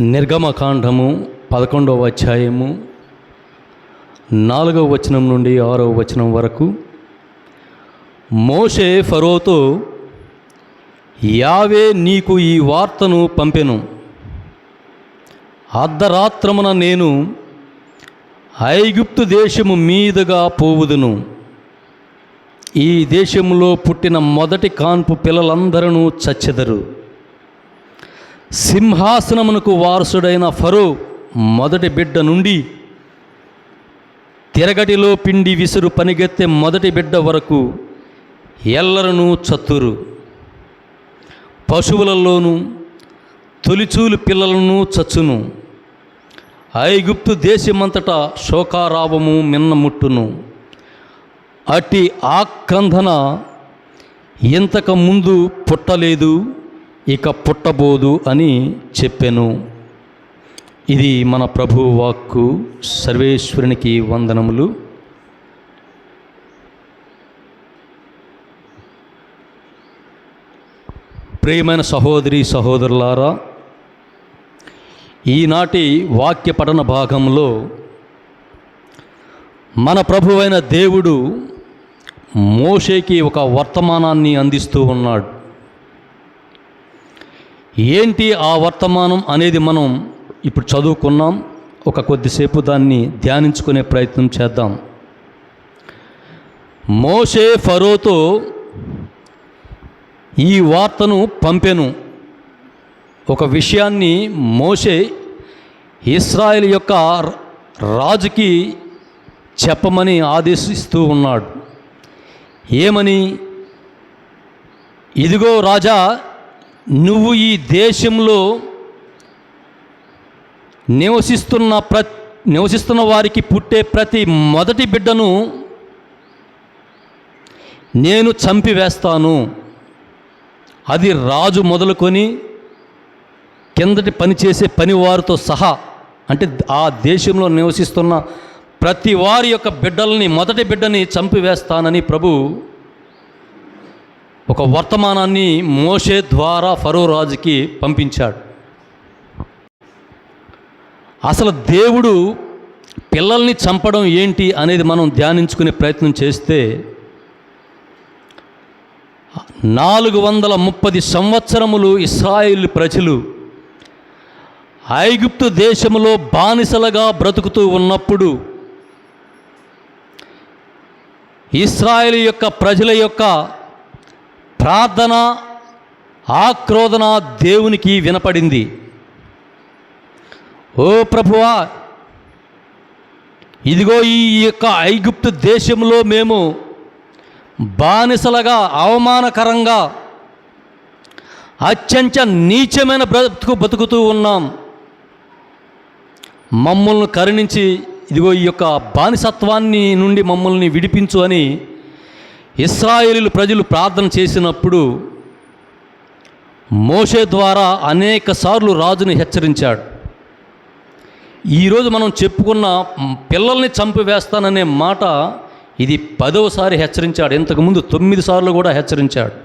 నిర్గమకాండము పదకొండవ అధ్యాయము నాలుగవ వచనం నుండి ఆరవ వచనం వరకు మోషే ఫరోతో యావే నీకు ఈ వార్తను పంపెను. అర్ధరాత్రమున నేను ఐగుప్తు దేశము మీదుగా పోవుదును. ఈ దేశంలో పుట్టిన మొదటి కాన్పు పిల్లలందరూ చచ్చెదరు. సింహాసనమునకు వారసుడైన ఫరో మొదటి బిడ్డ నుండి తిరగటిలో పిండి విసురు పనిగెత్తే మొదటి బిడ్డ వరకు ఎల్లరను చత్తురు పశువులలోనూ తొలిచూలు పిల్లలను చచ్చును. ఐగుప్తు దేశమంతటా శోకారావము మిన్నముట్టును. అట్టి ఆక్రందన ఇంతకు ముందు పుట్టలేదు. ఇక పుట్టబోదు అని చెప్పెను. ఇది మన ప్రభు వాక్కు సర్వేశ్వరునికి వందనములు. ప్రియమైన సహోదరి సహోదరులారా ఈనాటి వాక్య పఠన భాగంలో మన ప్రభువైన దేవుడు మోషేకి ఒక వర్తమానాన్ని అందిస్తూ ఉన్నాడు. ఏంటి ఆ వర్తమానం అనేది మనం ఇప్పుడు చదువుకున్నాం? ఒక కొద్దిసేపు దాన్ని ధ్యానించుకునే ప్రయత్నం చేద్దాం. మోషే ఫరోతో ఈ వార్తను పంపెను. ఒక విషయాన్ని మోషే ఇస్రాయేల్ యొక్క రాజుకి చెప్పమని ఆదేశిస్తూ ఉన్నాడు. ఏమని? ఇదిగో రాజా నువ్వు ఈ దేశంలో నివసిస్తున్న ప్ర నివసిస్తున్న వారికి పుట్టే ప్రతి మొదటి బిడ్డను నేను చంపివేస్తాను. అది రాజు మొదలుకొని కిందటి పనిచేసే పనివారితో సహా అంటే ఆ దేశంలో నివసిస్తున్న ప్రతి వారి యొక్క బిడ్డల్ని మొదటి బిడ్డని చంపివేస్తానని ప్రభు ఒక వర్తమానాన్ని మోషే ద్వారా ఫరో రాజుకి పంపించాడు. అసలు దేవుడు పిల్లల్ని చంపడం ఏంటి అనేది మనం ధ్యానించుకునే ప్రయత్నం చేస్తే నాలుగు వందల ముప్పది సంవత్సరములు ఇస్రాయిల్ ప్రజలు ఐగుప్తు దేశంలో బానిసలుగా బ్రతుకుతూ ఉన్నప్పుడు ఇస్రాయిల్ యొక్క ప్రజల యొక్క ప్రార్థన ఆక్రోధన దేవునికి వినపడింది. ఓ ప్రభువా ఇదిగో ఈ యొక్క ఐగుప్తు దేశంలో మేము బానిసలుగా అవమానకరంగా అత్యంత నీచమైన బ్రతుకు బతుకుతూ ఉన్నాం. మమ్మల్ని కరుణించి ఇదిగో ఈ యొక్క బానిసత్వాన్ని నుండి మమ్మల్ని విడిపించు అని ఇస్రాయేలీలు ప్రజలు ప్రార్థన చేసినప్పుడు మోషే ద్వారా అనేక సార్లు రాజుని హెచ్చరించాడు. ఈరోజు మనం చెప్పుకున్న పిల్లల్ని చంపివేస్తాననే మాట ఇది పదవసారి హెచ్చరించాడు. ఇంతకుముందు తొమ్మిది సార్లు కూడా హెచ్చరించాడు.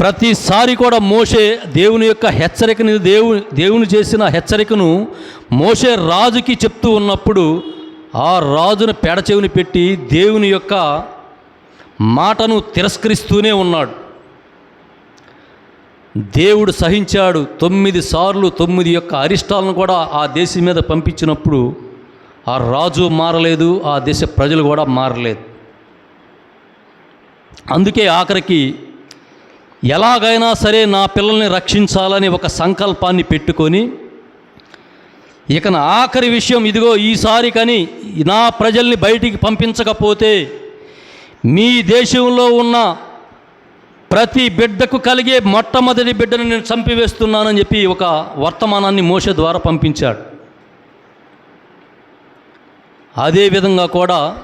ప్రతిసారి కూడా మోషే దేవుని యొక్క హెచ్చరికని దేవు దేవుని చేసిన హెచ్చరికను మోషే రాజుకి చెప్తూ ఉన్నప్పుడు ఆ రాజును పెడచెవిని పెట్టి దేవుని యొక్క మాటను తిరస్కరిస్తూనే ఉన్నాడు. దేవుడు సహించాడు. తొమ్మిది సార్లు తొమ్మిది యొక్క అరిష్టాలను కూడా ఆ దేశం మీద పంపించినప్పుడు ఆ రాజు మారలేదు ఆ దేశ ప్రజలు కూడా మారలేదు. అందుకే ఆఖరికి ఎలాగైనా సరే నా పిల్లల్ని రక్షించాలని ఒక సంకల్పాన్ని పెట్టుకొని ఇక నా ఆఖరి విషయం ఇదిగో ఈసారి కానీ నా ప్రజల్ని బయటికి పంపించకపోతే మీ దేశంలో ఉన్న ప్రతి బిడ్డకు కలిగే మొట్టమొదటి బిడ్డను నేను చంపివేస్తున్నానని చెప్పి ఒక వర్తమానాన్ని మోస ద్వారా పంపించాడు. అదేవిధంగా కూడా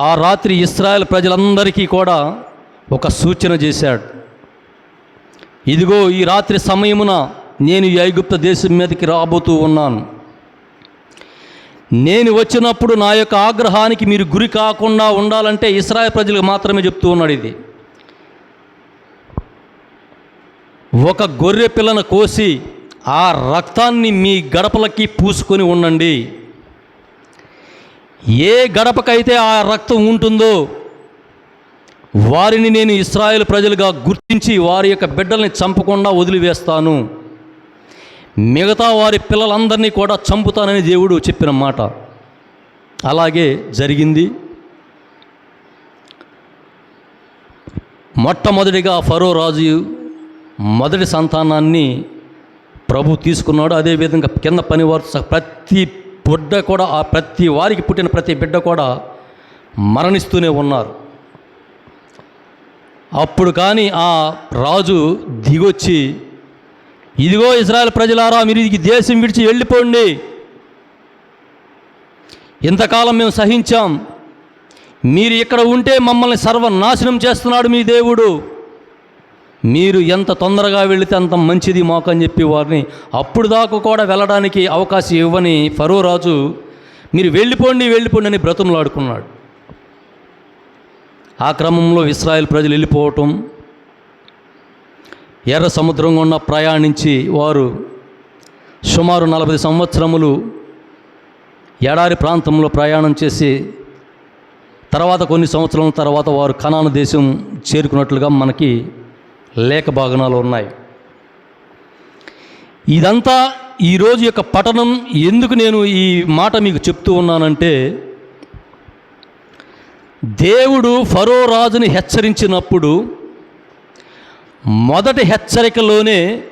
ఆ రాత్రి ఇస్రాయల్ ప్రజలందరికీ కూడా ఒక సూచన చేశాడు. ఇదిగో ఈ రాత్రి సమయమున నేను ఈ ఐగుప్త దేశం మీదకి రాబోతూ ఉన్నాను. నేను వచ్చినప్పుడు నా యొక్క ఆగ్రహానికి మీరు గురి కాకుండా ఉండాలంటే ఇస్రాయల్ ప్రజలకు మాత్రమే చెప్తూ ఉన్నాడు ఇది. ఒక గొర్రె పిల్లను కోసి ఆ రక్తాన్ని మీ గడపలకి పూసుకొని ఉండండి. ఏ గడపకైతే ఆ రక్తం ఉంటుందో వారిని నేను ఇస్రాయేల్ ప్రజలుగా గుర్తించి వారి యొక్క బిడ్డల్ని చంపకుండా వదిలివేస్తాను. మిగతా వారి పిల్లలందరినీ కూడా చంపుతానని దేవుడు చెప్పిన మాట. అలాగే జరిగింది. మొట్టమొదటిగా ఫరో రాజు మొదటి సంతానాన్ని ప్రభు తీసుకున్నాడు. అదేవిధంగా కింద పనివారు ప్రతి బిడ్డ కూడా ఆ ప్రతి వారికి పుట్టిన ప్రతి బిడ్డ కూడా మరణిస్తూనే ఉన్నారు. అప్పుడు కానీ ఆ రాజు దిగొచ్చి ఇదిగో ఇజ్రాయెల్ ప్రజలారా మీరు ఈ దేశం విడిచి వెళ్ళిపోండి. ఇంతకాలం మేము సహించాం. మీరు ఇక్కడ ఉంటే మమ్మల్ని సర్వనాశనం చేస్తున్నాడు మీ దేవుడు. మీరు ఎంత తొందరగా వెళితే అంత మంచిది మాకు అని చెప్పి వారిని అప్పుడు దాకా కూడా వెళ్ళడానికి అవకాశం ఇవ్వని ఫరో రాజు మీరు వెళ్ళిపోండి వెళ్ళిపోండి అని బ్రతుములాడుకున్నాడు. ఆ క్రమంలో ఇస్రాయల్ ప్రజలు వెళ్ళిపోవటం ఎర్ర సముద్రం గుండా ప్రయాణించి వారు సుమారు నలభై సంవత్సరములు ఎడారి ప్రాంతంలో ప్రయాణం చేసి తర్వాత కొన్ని సంవత్సరాల తర్వాత వారు కనాను దేశం చేరుకున్నట్లుగా మనకి లేఖ భాగనాలు ఉన్నాయి. ఇదంతా ఈరోజు యొక్క పఠనం ఎందుకు నేను ఈ మాట మీకు చెప్తూ ఉన్నానంటే దేవుడు ఫరో రాజుని హెచ్చరించినప్పుడు మొదటి హెచ్చరికలోనే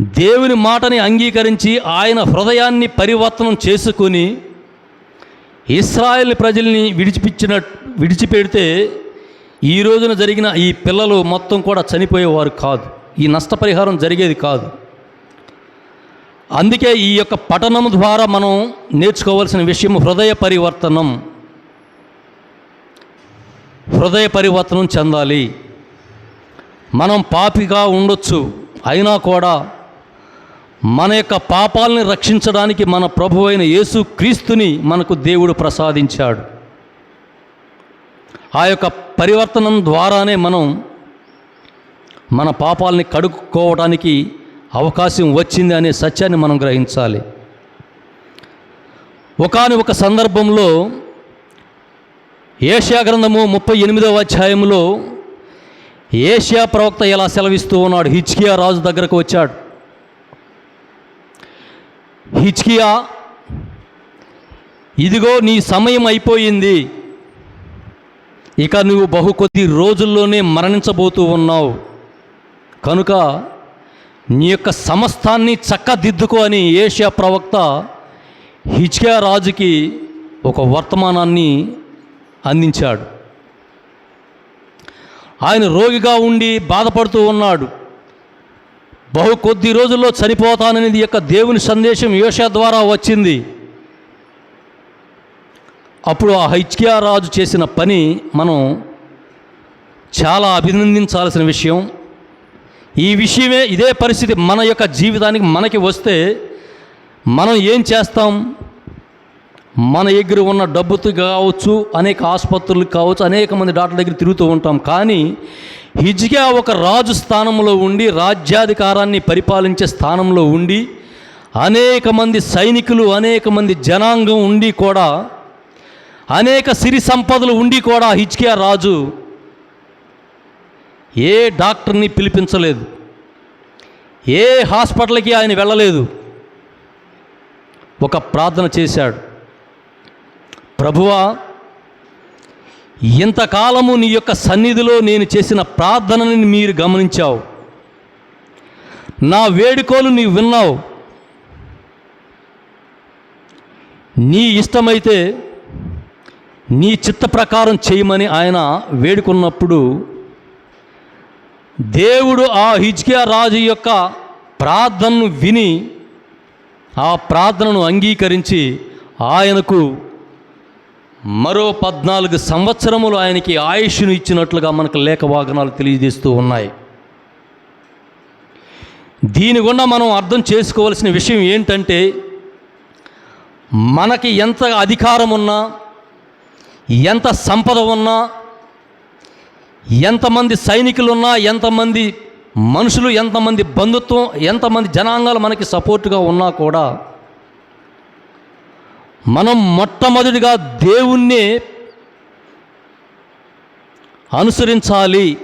దేవుని మాటని అంగీకరించి ఆయన హృదయాన్ని పరివర్తనం చేసుకొని ఇస్రాయల్ ప్రజల్ని విడిచిపించిన విడిచిపెడితే ఈ రోజున జరిగిన ఈ పిల్లలు మొత్తం కూడా చనిపోయేవారు కాదు. ఈ నష్టపరిహారం జరిగేది కాదు. అందుకే ఈ యొక్క పఠనం ద్వారా మనం నేర్చుకోవాల్సిన విషయం హృదయ పరివర్తనం. హృదయ పరివర్తనం చెందాలి. మనం పాపిగా ఉండొచ్చు అయినా కూడా మన యొక్క పాపాలని రక్షించడానికి మన ప్రభు అయిన యేసు క్రీస్తుని మనకు దేవుడు ప్రసాదించాడు. ఆ యొక్క పరివర్తనం ద్వారానే మనం మన పాపాలని కడుక్కోవడానికి అవకాశం వచ్చింది అనే సత్యాన్ని మనం గ్రహించాలి. ఒకాని ఒక సందర్భంలో ఏషియా గ్రంథము ముప్పై ఎనిమిదవ అధ్యాయంలో ఏషియా ప్రవక్త ఎలా సెలవిస్తూ ఉన్నాడు? హిచ్కియా రాజు దగ్గరకు వచ్చాడు. హిచ్కియా ఇదిగో నీ సమయం అయిపోయింది. ఇక నువ్వు బహు కొద్ది రోజుల్లోనే మరణించబోతూ ఉన్నావు. కనుక నీ యొక్క సమస్తాన్ని చక్కదిద్దుకో అని ఏషియా ప్రవక్త హిచ్కియా రాజుకి ఒక వర్తమానాన్ని అందించాడు. ఆయన రోగిగా ఉండి బాధపడుతూ ఉన్నాడు. బహు కొద్ది రోజుల్లో చనిపోతాననేది యొక్క దేవుని సందేశం యోషా ద్వారా వచ్చింది. అప్పుడు ఆ హైచ్కియా రాజు చేసిన పని మనం చాలా అభినందించాల్సిన విషయం. ఈ విషయమే ఇదే పరిస్థితి మన యొక్క జీవితానికి మనకి వస్తే మనం ఏం చేస్తాం? మన దగ్గర ఉన్న డబ్బుతో కావచ్చు అనేక ఆసుపత్రులకు కావచ్చు అనేక మంది డాక్టర్ దగ్గర తిరుగుతూ ఉంటాం. కానీ హిజ్గా ఒక రాజు స్థానంలో ఉండి రాజ్యాధికారాన్ని పరిపాలించే స్థానంలో ఉండి అనేక మంది సైనికులు అనేక మంది జనాంగం ఉండి కూడా అనేక సిరి సంపదలు ఉండి కూడా హిజ్కియా రాజు ఏ డాక్టర్ని పిలిపించలేదు ఏ హాస్పిటల్కి ఆయన వెళ్ళలేదు. ఒక ప్రార్థన చేశాడు. ప్రభువా ఇంతకాలము నీ యొక్క సన్నిధిలో నేను చేసిన ప్రార్థనని మీరు గమనించావు. నా వేడుకోలు నీవు విన్నావు. నీ ఇష్టమైతే నీ చిత్త ప్రకారం చేయమని ఆయన వేడుకున్నప్పుడు దేవుడు ఆ హిజ్కియా రాజు యొక్క ప్రార్థనను విని ఆ ప్రార్థనను అంగీకరించి ఆయనకు మరో పద్నాలుగు సంవత్సరములు ఆయనకి ఆయుష్ను ఇచ్చినట్లుగా మనకు లేఖ వాగ్నాలు తెలియజేస్తూ ఉన్నాయి. దీని గుండా మనం అర్థం చేసుకోవాల్సిన విషయం ఏంటంటే మనకి ఎంత అధికారం ఉన్నా ఎంత సంపద ఉన్నా ఎంతమంది సైనికులు ఉన్నా ఎంతమంది మనుషులు ఎంతమంది బంధుత్వం ఎంతమంది జనాంగాలు మనకి సపోర్టుగా ఉన్నా కూడా మనం మొట్టమొదటిగా దేవుణ్ణి అనుసరించాలి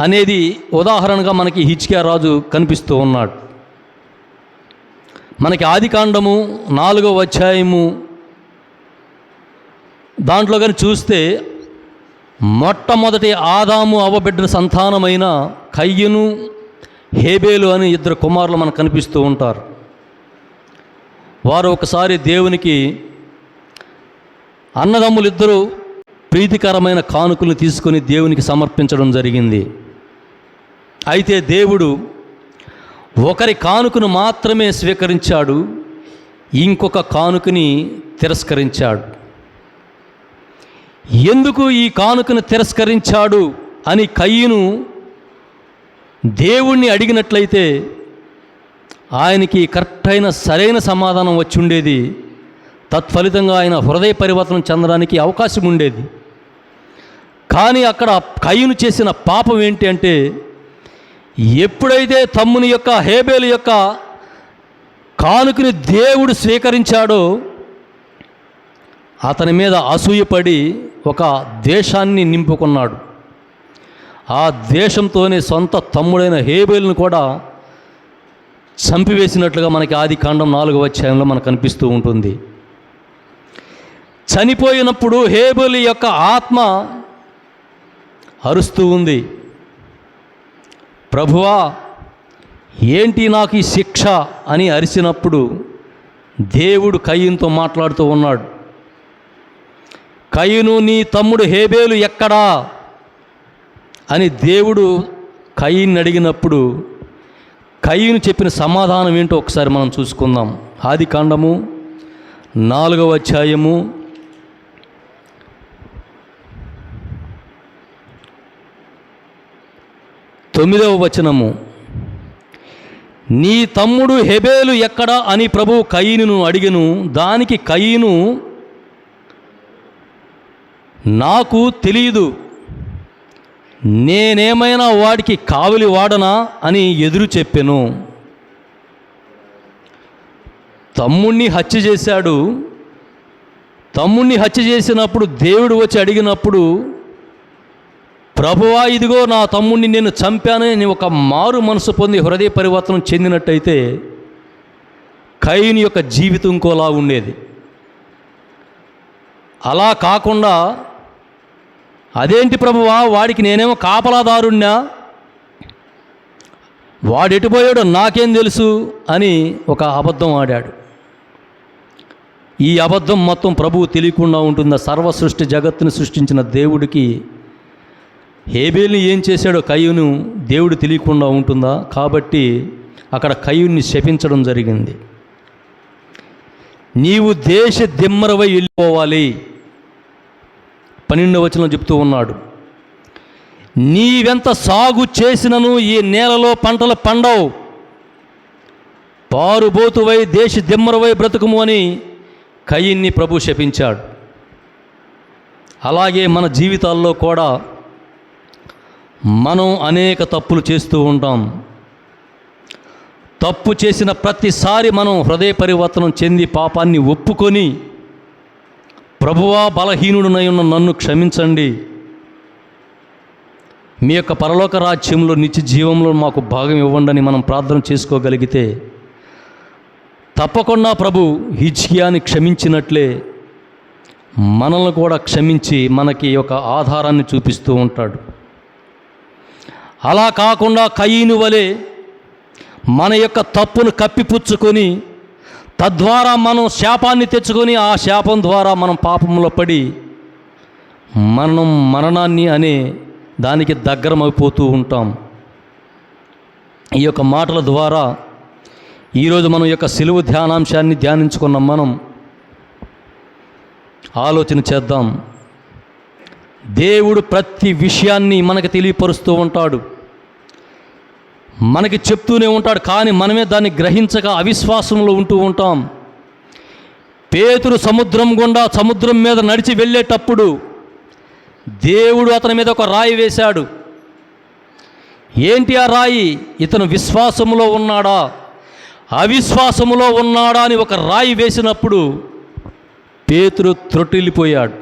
అనేది ఉదాహరణగా మనకి హిచ్కియా రాజు కనిపిస్తూ ఉన్నాడు. మనకి ఆదికాండము నాలుగవ అధ్యాయము దాంట్లో కానీ చూస్తే మొట్టమొదటి ఆదాము అవబిడ్డ సంతానమైన కయ్యను హేబేలు అని ఇద్దరు కుమారులు మనకు కనిపిస్తూ ఉంటారు. వారు ఒకసారి దేవునికి అన్నదమ్ములు ఇద్దరు ప్రీతికరమైన కానుకలు తీసుకొని దేవునికి సమర్పించడం జరిగింది. అయితే దేవుడు ఒకరి కానుకను మాత్రమే స్వీకరించాడు ఇంకొక కానుకని తిరస్కరించాడు. ఎందుకు ఈ కానుకను తిరస్కరించాడు అని కయ్యను దేవుణ్ణి అడిగినట్లయితే ఆయనకి కరెక్ట్ అయిన సరైన సమాధానం వచ్చి ఉండేది తత్ఫలితంగా ఆయన హృదయ పరివర్తనం చెందడానికి అవకాశం ఉండేది. కానీ అక్కడ కయ్యను చేసిన పాపం ఏంటి అంటే ఎప్పుడైతే తమ్ముని యొక్క హేబేలు యొక్క కానుకని దేవుడు స్వీకరించాడో అతని మీద అసూయపడి ఒక దేశాన్ని నింపుకున్నాడు. ఆ దేశంతోనే సొంత తమ్ముడైన హేబేలును కూడా చంపివేసినట్లుగా మనకి ఆది కాండం నాలుగవ అధ్యాయంలో మనకు కనిపిస్తూ ఉంటుంది. చనిపోయినప్పుడు హేబులి యొక్క ఆత్మ అరుస్తూ ఉంది. ప్రభువా ఏంటి నాకు ఈ శిక్ష అని అరిచినప్పుడు దేవుడు కయ్యంతో మాట్లాడుతూ ఉన్నాడు. కయ్యను నీ తమ్ముడు హేబేలు ఎక్కడా? అని దేవుడు కయ్యని అడిగినప్పుడు కయ్యను చెప్పిన సమాధానం ఏంటో ఒకసారి మనం చూసుకుందాం. ఆది కాండము నాలుగవ అధ్యాయము తొమ్మిదవ వచనము. నీ తమ్ముడు హెబేలు ఎక్కడా అని ప్రభువు కయ్యను అడిగను. దానికి కయ్యను నాకు తెలియదు. నేనేమైనా వాడికి కావలి వాడనా అని ఎదురు చెప్పెను. తమ్ముణ్ణి హత్య చేశాడు. తమ్ముణ్ణి హత్య చేసినప్పుడు దేవుడు వచ్చి అడిగినప్పుడు ప్రభువా ఇదిగో నా తమ్ముణ్ణి నేను చంపానని ఒక మారు మనసు పొంది హృదయ పరివర్తనం చెందినట్టయితే కైని యొక్క జీవితం ఇంకోలా ఉండేది. అలా కాకుండా అదేంటి ప్రభువా? వాడికి నేనేమో కాపలాదారుణ్ణా? వాడెటుపోయాడో నాకేం తెలుసు అని ఒక అబద్ధం ఆడాడు. ఈ అబద్ధం మొత్తం ప్రభువు తెలియకుండా ఉంటుందా సర్వ సృష్టి జగత్తును సృష్టించిన దేవుడికి హేబేల్ని ఏం చేశాడో కయ్యును దేవుడు తెలియకుండా ఉంటుందా? కాబట్టి అక్కడ కయ్యుని శపించడం జరిగింది. నీవు దేశ దిమ్మరవై వెళ్ళిపోవాలి. పన్నెండవ వచనం చెప్తూ ఉన్నాడు. నీవెంత సాగు చేసినను ఈ నేలలో పంటలు పండవు. పారుబోతువై దేశ దిమ్మరవై బ్రతుకుము అని కయ్యిన్ని ప్రభు శపించాడు. అలాగే మన జీవితాల్లో కూడా మనం అనేక తప్పులు చేస్తూ ఉంటాం. తప్పు చేసిన ప్రతిసారి మనం హృదయ పరివర్తనం చెంది పాపాన్ని ఒప్పుకొని ప్రభువా బలహీనుడునై ఉన్న నన్ను క్షమించండి. మీ యొక్క పరలోక రాజ్యంలో నిత్య జీవంలో మాకు భాగం ఇవ్వండి అని మనం ప్రార్థన చేసుకోగలిగితే తప్పకుండా ప్రభు హిజ్కియాని క్షమించినట్లే మనల్ని కూడా క్షమించి మనకి ఒక ఆధారాన్ని చూపిస్తూ ఉంటాడు. అలా కాకుండా కయ్యను వలె మన యొక్క తప్పును కప్పిపుచ్చుకొని తద్వారా మనం శాపాన్ని తెచ్చుకొని ఆ శాపం ద్వారా మనం పాపంలో పడి మరణం మరణాన్ని అనే దానికి దగ్గరమైపోతూ ఉంటాం. ఈ యొక్క మాటల ద్వారా ఈరోజు మనం యొక్క సిలువు ధ్యానాంశాన్ని ధ్యానించుకున్న మనం ఆలోచన చేద్దాం. దేవుడు ప్రతి విషయాన్ని మనకు తెలియపరుస్తూ ఉంటాడు. మనకి చెప్తూనే ఉంటాడు కానీ మనమే దాన్ని గ్రహించక అవిశ్వాసంలో ఉంటూ ఉంటాం. పేతురు సముద్రం గుండా సముద్రం మీద నడిచి వెళ్ళేటప్పుడు దేవుడు అతని మీద ఒక రాయి వేశాడు. ఏంటి ఆ రాయి? ఇతను విశ్వాసములో ఉన్నాడా? అవిశ్వాసములో ఉన్నాడా అని ఒక రాయి వేసినప్పుడు పేతురు త్రొట్టిల్లిపోయాడు.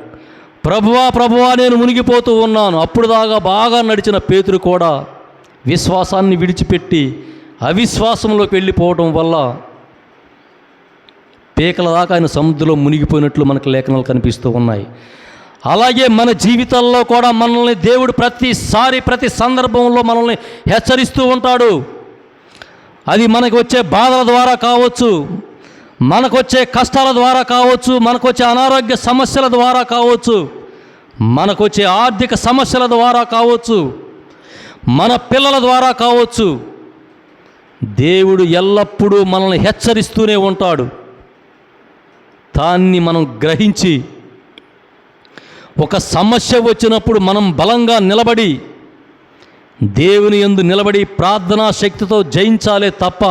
ప్రభువా ప్రభువా నేను మునిగిపోతూ ఉన్నాను. అప్పుడు దాకా బాగా నడిచిన పేతురు కూడా విశ్వాసాన్ని విడిచిపెట్టి అవిశ్వాసంలోకి వెళ్ళిపోవడం వల్ల పీకల దాకా ఆయన సముద్రంలో మునిగిపోయినట్లు మనకు లేఖనాలు కనిపిస్తూ ఉన్నాయి. అలాగే మన జీవితాల్లో కూడా మనల్ని దేవుడు ప్రతిసారి ప్రతి సందర్భంలో మనల్ని హెచ్చరిస్తూ ఉంటాడు. అది మనకు వచ్చే బాధల ద్వారా కావచ్చు మనకు వచ్చే కష్టాల ద్వారా కావచ్చు మనకు వచ్చే అనారోగ్య సమస్యల ద్వారా కావచ్చు మనకు వచ్చే ఆర్థిక సమస్యల ద్వారా కావచ్చు మన పిల్లల ద్వారా కావచ్చు. దేవుడు ఎల్లప్పుడూ మనల్ని హెచ్చరిస్తూనే ఉంటాడు. దాన్ని మనం గ్రహించి ఒక సమస్య వచ్చినప్పుడు మనం బలంగా నిలబడి దేవుని యందు నిలబడి ప్రార్థనా శక్తితో జయించాలే తప్ప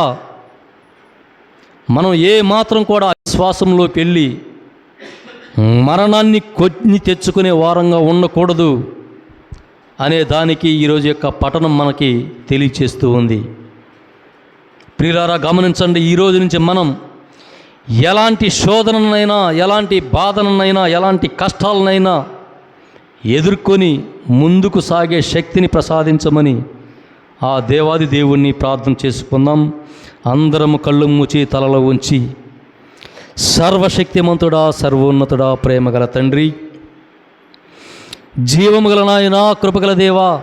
మనం ఏ మాత్రం కూడా విశ్వాసంలోకి వెళ్ళి మరణాన్ని కొన్ని తెచ్చుకునే వారంగా ఉండకూడదు. అనే దానికి ఈరోజు యొక్క పఠనం మనకి తెలియచేస్తూ ఉంది. ప్రియులారా గమనించండి ఈ రోజు నుంచి మనం ఎలాంటి శోధననైనా ఎలాంటి బాధననైనా ఎలాంటి కష్టాలనైనా ఎదుర్కొని ముందుకు సాగే శక్తిని ప్రసాదించమని ఆ దేవాది దేవుణ్ణి ప్రార్థన చేసుకుందాం. అందరము కళ్ళు మూచి తలలో ఉంచి సర్వశక్తిమంతుడా సర్వోన్నతుడా ప్రేమగల తండ్రి జీవము గల నాయనా కృపగల దేవా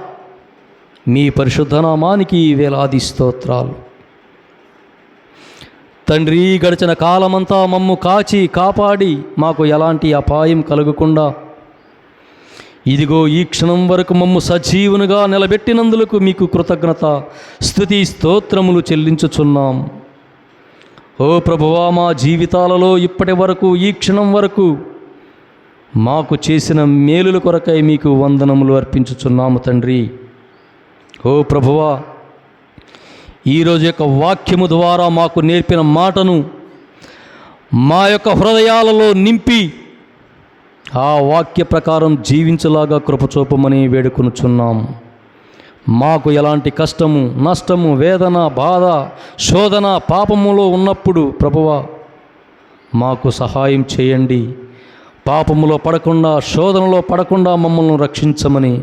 మీ పరిశుద్ధనామానికి వేలాది స్తోత్రాలు. తండ్రి గడిచిన కాలమంతా మమ్ము కాచి కాపాడి మాకు ఎలాంటి అపాయం కలగకుండా ఇదిగో ఈ క్షణం వరకు మమ్ము సజీవునిగా నిలబెట్టినందులకు మీకు కృతజ్ఞత స్థుతి స్తోత్రములు చెల్లించుచున్నాం. ఓ ప్రభువా మా జీవితాలలో ఇప్పటి వరకు ఈ క్షణం వరకు మాకు చేసిన మేలుల కొరకై మీకు వందనములు అర్పించుచున్నాము తండ్రి. ఓ ప్రభువా ఈరోజు యొక్క వాక్యము ద్వారా మాకు నేర్పిన మాటను మా యొక్క హృదయాలలో నింపి ఆ వాక్య ప్రకారం జీవించలాగా కృపచూపమని వేడుకొనుచున్నాం. మాకు ఎలాంటి కష్టము నష్టము వేదన బాధ శోధన పాపములో ఉన్నప్పుడు ప్రభువా మాకు సహాయం చేయండి. పాపములో పడకుండా శోధనలో పడకుండా మమ్మల్ని రక్షించమని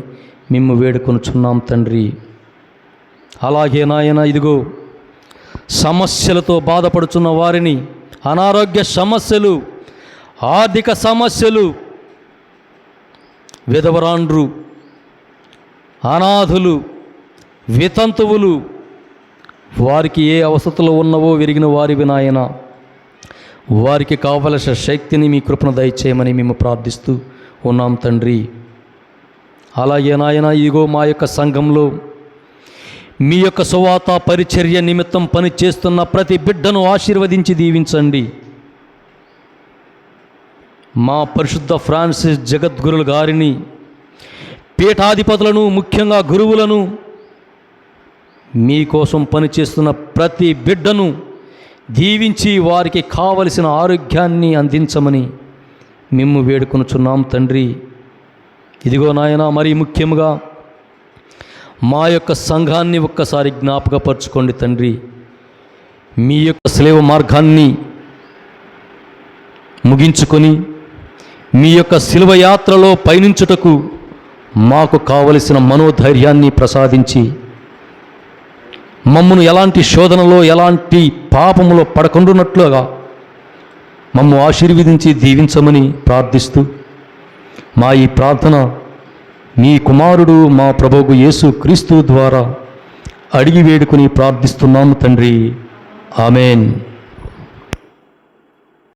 మేము వేడుకొనుచున్నాం తండ్రి. అలాగే నాయన ఇదిగో సమస్యలతో బాధపడుచున్న వారిని అనారోగ్య సమస్యలు ఆర్థిక సమస్యలు విధవరాండ్రు అనాథులు వితంతువులు వారికి ఏ అవసతులు ఉన్నవో విరిగిన వారి వినాయన వారికి కావలసిన శక్తిని మీ కృపణ దయచేయమని మేము ప్రార్థిస్తూ ఉన్నాం తండ్రి. అలాగే నాయన ఇగో మా యొక్క సంఘంలో మీ యొక్క సువాత పరిచర్య నిమిత్తం పనిచేస్తున్న ప్రతి బిడ్డను ఆశీర్వదించి దీవించండి. మా పరిశుద్ధ ఫ్రాన్సిస్ జగద్గురుల గారిని పీఠాధిపతులను ముఖ్యంగా గురువులను మీకోసం పనిచేస్తున్న ప్రతి బిడ్డను దీవించి వారికి కావలసిన ఆరోగ్యాన్ని అందించమని మేము వేడుకొనుచున్నాం తండ్రి. ఇదిగో నాయన మరీ ముఖ్యంగా మా యొక్క సంఘాన్ని ఒక్కసారి జ్ఞాపకపరచుకోండి తండ్రి. మీ యొక్క శ్లేవ మార్గాన్ని ముగించుకొని మీ యొక్క శిలువ యాత్రలో పయనించుటకు మాకు కావలసిన మనోధైర్యాన్ని ప్రసాదించి మమ్మను ఎలాంటి శోధనలో ఎలాంటి పాపములో పడకుండున్నట్లుగా మమ్ము ఆశీర్వదించి దీవించమని ప్రార్థిస్తూ మా ఈ ప్రార్థన మీ కుమారుడు మా ప్రభువు యేసు క్రీస్తు ద్వారా అడిగి వేడుకుని ప్రార్థిస్తున్నాము తండ్రి. ఆమెన్.